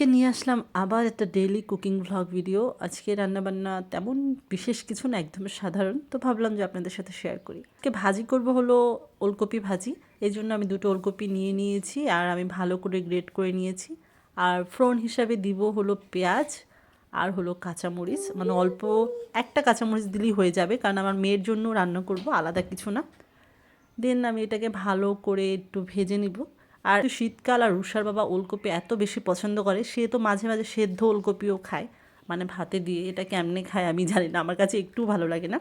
আজকে নিয়ে আসলাম আবার একটা ডেইলি কুকিং ভ্লগ ভিডিও আজকে রান্নাবান্না তেমন বিশেষ কিছু না, একদম সাধারণ। তো ভাবলাম যে আপনাদের সাথে শেয়ার করি। আজকে ভাজি করব হলো ওলকপি ভাজি। এই জন্য আমি দুটো ওলকপি নিয়ে নিয়েছি আর আমি ভালো করে গ্রেট করে নিয়েছি। আর ফ্রন হিসাবে দিব হলো পেঁয়াজ আর হলো কাঁচামরিচ। মানে অল্প একটা কাঁচামরিচ দিলেই হয়ে যাবে, কারণ আমার মেয়ের জন্য রান্না করব, আলাদা কিছু না। দেন আমি এটাকে ভালো করে একটু ভেজে নিব। আর শীতকাল আর রুষার বাবা ওলকপি এত বেশি পছন্দ করে, সে তো মাঝে মাঝে সেদ্ধ ওলকপিও খায়। মানে ভাতে দিয়ে এটা কেমনে খায় আমি জানি না, আমার কাছে একটু ভালো লাগে না।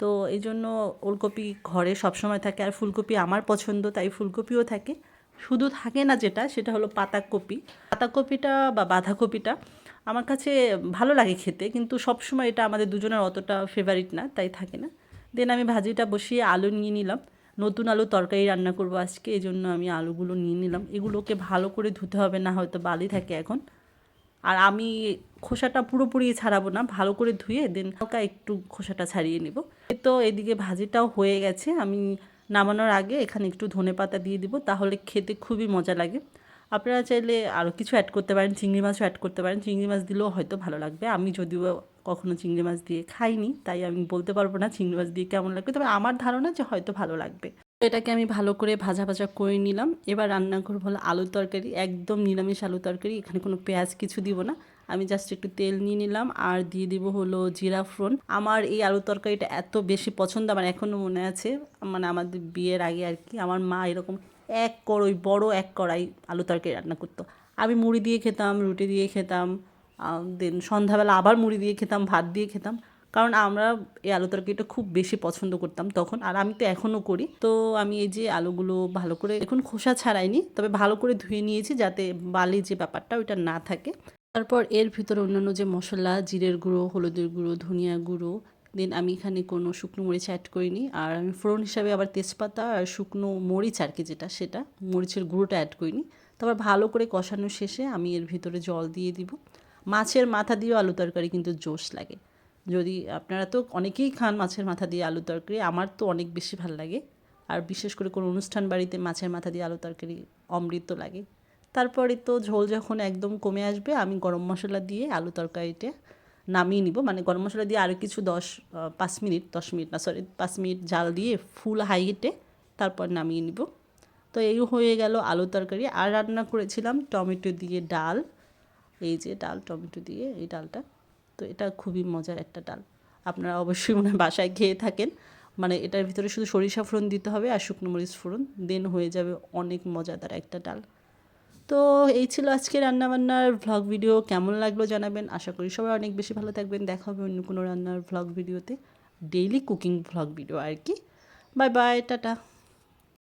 তো এই জন্য ওলকপি ঘরে সবসময় থাকে আর ফুলকপি আমার পছন্দ, তাই ফুলকপিও থাকে। শুধু থাকে না যেটা, সেটা হলো পাতাকপি। পাতাকপিটা বা বাঁধাকপিটা আমার কাছে ভালো লাগে খেতে, কিন্তু সবসময় এটা আমাদের দুজনের অতটা ফেভারিট না, তাই থাকে না। দেন আমি ভাজিটা বসিয়ে আলু নিয়ে নিলাম। নতুন আলু তরকারি রান্না করব আজকে এই জন্য আমি আলুগুলো নিয়ে নিলাম। এগুলোকে ভালো করে ধুতে হবে, না হয়তো বালি থাকে এখন। আর আমি খোসাটা পুরোপুরি ছাড়াবো না, ভালো করে ধুয়ে দেন হালকা একটু খোসাটা ছাড়িয়ে নেব। তো এদিকে ভাজিটাও হয়ে গেছে, আমি নামানোর আগে এখানে একটু ধনে পাতা দিয়ে দিব, তাহলে খেতে খুবই মজা লাগে। আপনারা চাইলে আরও কিছু অ্যাড করতে পারেন, চিংড়ি মাছও অ্যাড করতে পারেন। চিংড়ি মাছ দিলেও হয়তো ভালো লাগবে। আমি যদিও কখনো চিংড়ি মাছ দিয়ে খাইনি, তাই আমি বলতে পারব না চিংড়ি মাছ দিয়ে কেমন লাগবে। তবে আমার ধারণা যে হয়তো ভালো লাগবে। এটাকে আমি ভালো করে ভাজা ভাজা করে নিলাম। এবার রান্না করব হলো আলুর তরকারি, একদম নিরামিষ আলু তরকারি। এখানে কোনো পেঁয়াজ কিছু দিব না। আমি জাস্ট একটু তেল নিয়ে নিলাম আর দিয়ে দিব হলো জিরা আমার এই আলু তরকারিটা এত বেশি পছন্দ, আমার এখনও মনে আছে। মানে আমাদের বিয়ের আগে আর কি, আমার মা এরকম এক কড়ই, বড় এক কড়াই আলু তরকারি রান্না করতো। আমি মুড়ি দিয়ে খেতাম, রুটি দিয়ে খেতাম দেন সন্ধ্যাবেলা আবার মুড়ি দিয়ে খেতাম, ভাত দিয়ে খেতাম। কারণ আমরা এই আলু তরকারিটা খুব বেশি পছন্দ করতাম তখন, আর আমি তো এখনও করি। তো আমি এই যে আলুগুলো ভালো করে, এখন খোসা ছাড়াইনি, তবে ভালো করে ধুয়ে নিয়েছি যাতে বালি যে ব্যাপারটা ওইটা না থাকে। তারপর এর ভিতরে অন্যান্য যে মশলা, জিরের গুঁড়ো, হলুদের গুঁড়ো, ধনিয়া গুঁড়ো দেন আমি এখানে কোনো শুকনো মরিচ অ্যাড করিনি। আর আমি ফোড়ন হিসাবে আবার তেজপাতা আর শুকনো মরিচ আর কি যেটা, সেটা মরিচের গুঁড়োটা অ্যাড করিনি। তারপর ভালো করে কষানো শেষে আমি এর ভিতরে জল দিয়ে দিব। মাছের মাথা দিয়েও আলু তরকারি কিন্তু জোশ লাগে। যদি আপনারা তো অনেকেই খান মাছের মাথা দিয়ে আলু তরকারি, আমার তো অনেক বেশি ভালো লাগে। আর বিশেষ করে কোনো অনুষ্ঠান বাড়িতে মাছের মাথা দিয়ে আলু তরকারি অমৃত লাগে। তারপরে তো ঝোল যখন একদম কমে আসবে, আমি গরম মশলা দিয়ে আলু তরকারিটা নামিয়ে নিব। মানে গরম মশলা দিয়ে আরও কিছু দশ পাঁচ মিনিট, দশ মিনিট না সরি পাঁচ মিনিট জাল দিয়ে ফুল হাই হিটে তারপর নামিয়ে নিব। তো এই হয়ে গেল আলু তরকারি। আর রান্না করেছিলাম টমেটো দিয়ে ডাল। এই যে ডাল, টমেটো দিয়ে এই ডালটা। তো এটা খুবই মজার একটা ডাল। আপনারা অবশ্যই মনে বাসায় খেয়ে থাকেন। মানে এটার ভিতরে শুধু সরিষা ফোড়ন দিতে হবে আর শুকনো মরিচ ফোড়ন। দেন হয়ে যাবে অনেক মজাদার একটা ডাল। তো এই ছিল আজকে রান্নাবান্নার ভ্লগ ভিডিও কেমন লাগল জানাবেন। আশা করি সবাই অনেক বেশি ভালো থাকবেন। দেখা হবে অন্য কোনো রান্নার ভ্লগ ভিডিওতে ডেইলি কুকিং ভ্লগ ভিডিও আর কি। Bye bye tata.